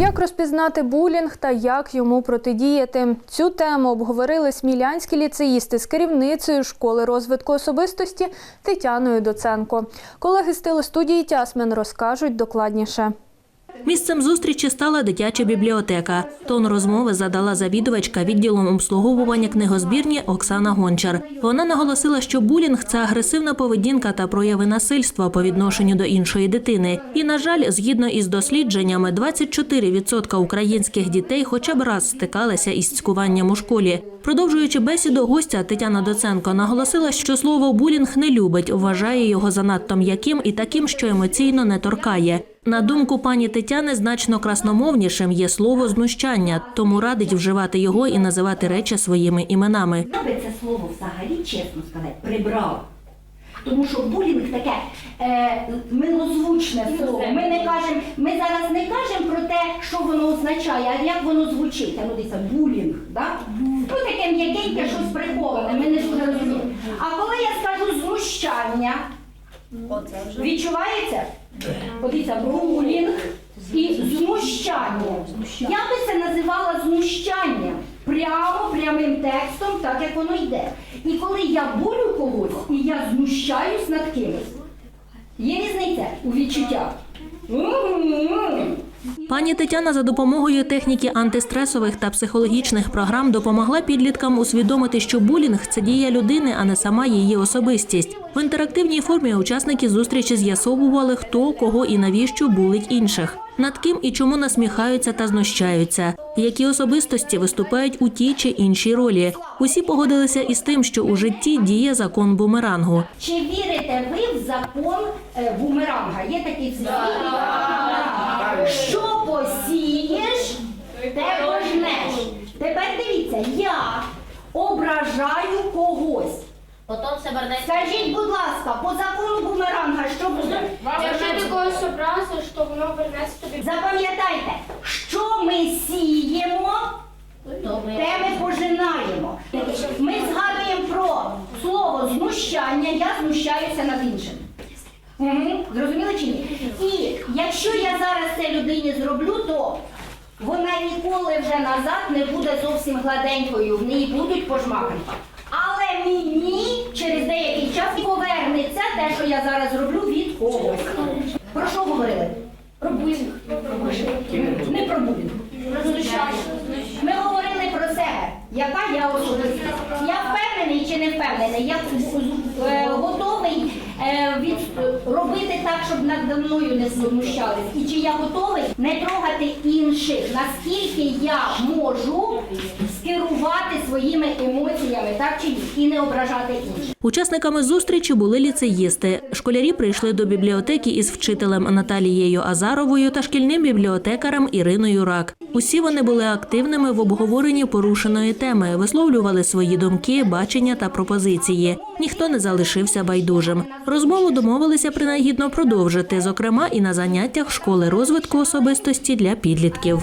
Як розпізнати булінг та як йому протидіяти? Цю тему обговорили смілянські ліцеїсти з керівницею школи розвитку особистості Тетяною Доценко. Колеги з телестудії Тясмен розкажуть докладніше. Місцем зустрічі стала дитяча бібліотека. Тон розмови задала завідувачка відділом обслуговування книгозбірні Оксана Гончар. Вона наголосила, що булінг це агресивна поведінка та прояви насильства по відношенню до іншої дитини. І, на жаль, згідно із дослідженнями, 24% українських дітей хоча б раз стикалися із цькуванням у школі. Продовжуючи бесіду, гостя Тетяна Доценко наголосила, що слово булінг не любить, вважає його занадто м'яким і таким, що емоційно не торкає. На думку пані Тетяни, значно красномовнішим є слово знущання, тому радить вживати його і називати речі своїми іменами. Я би це слово взагалі, чесно сказати, прибрав. Тому що булінг таке е, милозвучне слово. Ми не кажемо, ми зараз не кажемо про те, що воно означає, а як воно звучить. Ну дивіться, булінг, да? ну таке м'якеньке, щось приховане, ми не дуже розуміємо. А коли я скажу знущання, відчувається? Подивіться, булінг і знущання. Я би це називала знущанням. Прямо прямим текстом, так як воно йде. І коли я болю когось і я знущаюсь над кимось, є різниця у відчуттях. Пані Тетяна за допомогою техніки антистресових та психологічних програм допомогла підліткам усвідомити, що булінг це дія людини, а не сама її особистість. В інтерактивній формі учасники зустрічі з'ясовували, хто, кого і навіщо булить інших, над ким і чому насміхаються та знущаються, які особистості виступають у тій чи іншій ролі. Усі погодилися із тим, що у житті діє закон бумерангу. Чи вірите ви в закон е, бумеранга? Є такий всесвітній закон бумеранга. Що посієш, те пожнеш. Тепер дивіться, я ображаю когось. Потім все вернеться. Скажіть, будь ласка, по закону бумеранга, що буде? Якщо ти когось образиш, то воно вернеться тобі. Запам'ятайте, що ми сіємо, те ми пожинаємо. Ми згадуємо про слово знущання, я знущаюся над іншим. Угу. Зрозуміли чи ні? І якщо я зараз це людині зроблю, то вона ніколи вже назад не буде зовсім гладенькою, в ній будуть пожмакання. Але мені через деякий час повернеться те, що я зараз зроблю від когось. Про що говорили? Про булінг. Не про булінг. Ми говорили про себе, яка я особистість. Я впевнений чи не впевнений, я е, від, робити так, щоб надо мною не знущались. І чи я готовий не трогати інших, наскільки я можу скерувати своїми емоціями, так чи ні, і не ображати інших. Учасниками зустрічі були ліцеїсти. Школярі прийшли до бібліотеки із вчителем Наталією Азаровою та шкільним бібліотекарем Іриною Рак. Усі вони були активними в обговоренні порушеної теми, висловлювали свої думки, бачення та пропозиції. Ніхто не залишився байдужим. Розмову домовилися принагідно продовжити, зокрема і на заняттях школи розвитку особистості для підлітків.